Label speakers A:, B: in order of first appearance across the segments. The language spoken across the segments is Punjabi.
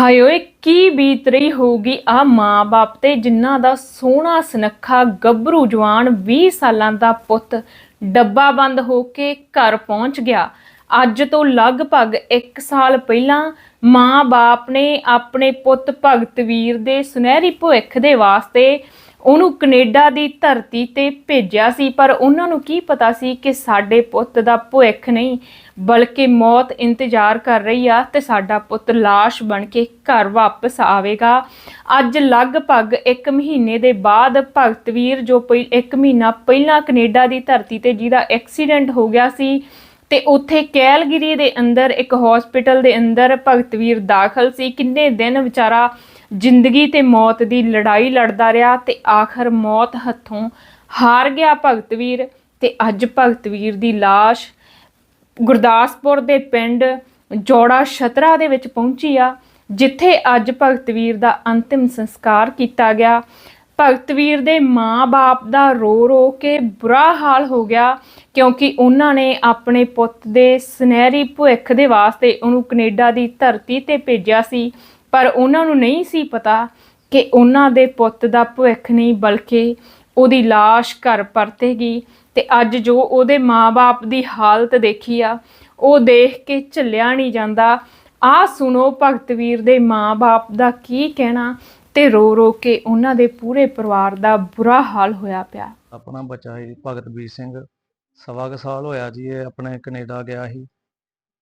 A: ਹਾਏ ਓਏ, ਕੀ ਬੀਤ ਰਹੀ ਹੋਊਗੀ ਆ ਮਾਂ-ਬਾਪ ਤੇ ਜਿਨ੍ਹਾਂ ਦਾ ਸੋਹਣਾ ਸੁਨੱਖਾ ਗੱਭਰੂ ਜਵਾਨ 20 ਸਾਲਾਂ ਦਾ ਪੁੱਤ ਡੱਬਾ ਬੰਦ ਹੋ ਕੇ ਘਰ ਪਹੁੰਚ ਗਿਆ। ਅੱਜ ਤੋਂ ਲਗਭਗ 1 ਸਾਲ ਪਹਿਲਾਂ ਮਾਂ-ਬਾਪ ਨੇ ਆਪਣੇ ਪੁੱਤ ਭਗਤਵੀਰ ਦੇ ਸੁਨਹਿਰੀ ਭਵਿੱਖ ਦੇ ਵਾਸਤੇ ਉਹਨੂੰ ਕੈਨੇਡਾ ਦੀ ਧਰਤੀ ਤੇ ਭੇਜਿਆ ਸੀ, ਪਰ ਉਹਨਾਂ ਨੂੰ ਕੀ ਪਤਾ ਸੀ ਕਿ ਸਾਡੇ ਪੁੱਤ ਦਾ ਭਵਿੱਖ ਨਹੀਂ, ਬਲਕਿ ਮੌਤ ਇੰਤਜ਼ਾਰ ਕਰ ਰਹੀ ਆ ਤੇ ਸਾਡਾ ਪੁੱਤ লাশ ਬਣ ਕੇ ਘਰ ਵਾਪਸ ਆਵੇਗਾ। ਅੱਜ ਲਗਭਗ 1 ਮਹੀਨੇ ਦੇ ਬਾਅਦ ਭਗਤਵੀਰ ਜੋ ਪਹਿ 1 ਮਹੀਨਾ ਪਹਿਲਾਂ ਕੈਨੇਡਾ ਦੀ ਧਰਤੀ ਤੇ ਜਿਹਦਾ ਐਕਸੀਡੈਂਟ ਹੋ ਗਿਆ ਸੀ, ਤੇ ਉੱਥੇ ਕੈਲਗਰੀ ਦੇ ਅੰਦਰ, ਇੱਕ ਹਸਪੀਟਲ ਦੇ ਅੰਦਰ ਭਗਤਵੀਰ ਦਾਖਲ ਸੀ। ਕਿੰਨੇ ਦਿਨ ਵਿਚਾਰਾ ਜ਼ਿੰਦਗੀ ਤੇ ਮੌਤ ਦੀ ਲੜਾਈ ਲੜਦਾ ਰਿਹਾ ਤੇ ਆਖਰ ਮੌਤ ਹੱਥੋਂ ਹਾਰ ਗਿਆ ਭਗਤਵੀਰ ਤੇ ਅੱਜ ਭਗਤ ਵੀਰ ਦੀ লাশ ਗੁਰਦਾਸਪੁਰ ਦੇ ਪਿੰਡ ਜੋੜਾ ਛਤਰਾ ਦੇ ਵਿੱਚ ਪਹੁੰਚੀ ਆ, ਜਿੱਥੇ ਅੱਜ ਭਗਤ ਵੀਰ ਦਾ ਅੰਤਿਮ ਸੰਸਕਾਰ ਕੀਤਾ ਗਿਆ। ਭਗਤ ਵੀਰ ਦੇ ਮਾਂ-ਬਾਪ ਦਾ ਰੋ ਰੋ ਕੇ ਬੁਰਾ ਹਾਲ ਹੋ ਗਿਆ, ਕਿਉਂਕਿ ਉਹਨਾਂ ਨੇ ਆਪਣੇ ਪੁੱਤ ਦੇ ਸੁਨਹਿਰੀ ਭਵਿੱਖ ਦੇ ਵਾਸਤੇ ਉਹਨੂੰ ਕੈਨੇਡਾ ਦੀ ਧਰਤੀ ਤੇ ਭੇਜਿਆ ਸੀ। ਪਰ ਉਹਨਾਂ ਨੂੰ ਨਹੀਂ ਸੀ ਪਤਾ ਕਿ ਉਹਨਾਂ ਦੇ ਪੁੱਤ ਦਾ ਭਵਿੱਖ ਨਹੀਂ, ਬਲਕਿ ਉਹਦੀ লাশ ਘਰ ਪਰਤੇਗੀ। ਤੇ ਅੱਜ ਜੋ ਉਹਦੇ ਮਾਂ-ਬਾਪ ਦੀ ਹਾਲਤ ਦੇਖੀ ਆ, ਉਹ ਦੇਖ ਕੇ ਝੱਲਿਆ ਨਹੀਂ ਜਾਂਦਾ। ਆ ਸੁਣੋ ਭਗਤ ਵੀਰ ਦੇ ਮਾਂ-ਬਾਪ ਦਾ ਕੀ ਕਹਿਣਾ ਤੇ ਰੋ ਰੋ ਕੇ ਉਹਨਾਂ ਦੇ ਪੂਰੇ ਪਰਿਵਾਰ ਦਾ ਬੁਰਾ ਹਾਲ ਹੋਇਆ ਪਿਆ।
B: ਆਪਣਾ ਬੱਚਾ ਸੀ ਭਗਤਵੀਰ ਸਿੰਘ। ਸਵਾ ਕੁ ਸਾਲ ਹੋਇਆ ਜੀ, ਇਹ ਆਪਣੇ ਕੈਨੇਡਾ ਗਿਆ ਸੀ।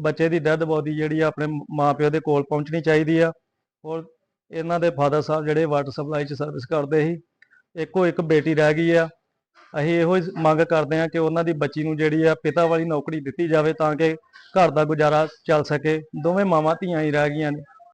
B: ਬੱਚੇ ਦੀ ਡੈੱਡ ਬੋਡੀ ਜਿਹੜੀ ਆ ਆਪਣੇ ਮਾਪਿਓ ਦੇ ਕੋਲ ਪਹੁੰਚਣੀ ਚਾਹੀਦੀ ਆ। ਔਰ ਇਹਨਾਂ ਦੇ ਫਾਦਰ ਸਾਹਿਬ ਜਿਹੜੇ ਵਾਟਰ ਸਪਲਾਈ 'ਚ ਸਰਵਿਸ ਕਰਦੇ ਸੀ, ਇੱਕੋ ਇੱਕ ਬੇਟੀ ਰਹਿ ਗਈ ਆ। ਅਸੀਂ ਇਹੋ ਹੀ ਮੰਗ ਕਰਦੇ ਆ ਕਿ ਉਹਨਾਂ ਦੀ ਬੱਚੀ ਨੂੰ ਜਿਹੜੀ ਆ ਪਿਤਾ ਵਾਲੀ ਨੌਕਰੀ ਦਿੱਤੀ ਜਾਵੇ ਤਾਂ ਕਿ ਘਰ ਦਾ ਗੁਜ਼ਾਰਾ ਚੱਲ ਸਕੇ। ਦੋਵੇਂ ਮਾਵਾਂ ਧੀਆਂ ਹੀ ਰਹਿ ਗਈਆਂ ਨੇ।